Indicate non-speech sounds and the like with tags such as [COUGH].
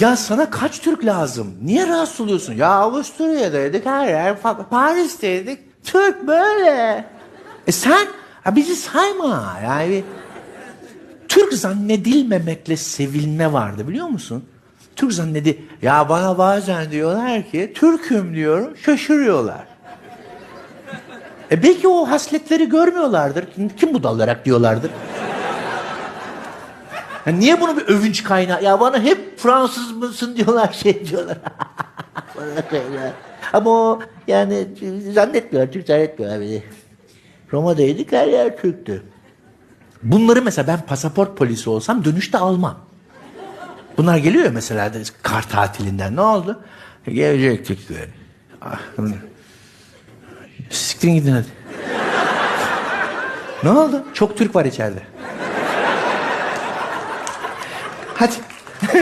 Ya sana kaç Türk lazım? Niye rahatsız oluyorsun? Ya Avusturya'daydık her yer. Paris'teydik. Türk böyle. E sen ha bizi sayma. Yani Türk zannedilmemekle sevilme vardı biliyor musun? Türk zannedi ya bana bazen diyorlar ki Türk'üm diyorum şaşırıyorlar. E belki o hasletleri görmüyorlardır. Kim budalarak diyorlardır. Ya niye bunu bir övünç kaynağı? Ya bana hep Fransız mısın diyorlar şey diyorlar. [LAUGHS] Ama o yani zannetmiyorlar, Türk zannetmiyorlar beni. Roma'daydık her yer Türktü. Bunları mesela ben pasaport polisi olsam dönüşte almam. Bunlar geliyor mesela kar tatilinden. Ne oldu? Gelecektik böyle. Ah. Siktirin gidin hadi. ne oldu? Çok Türk var içeride. Hadi.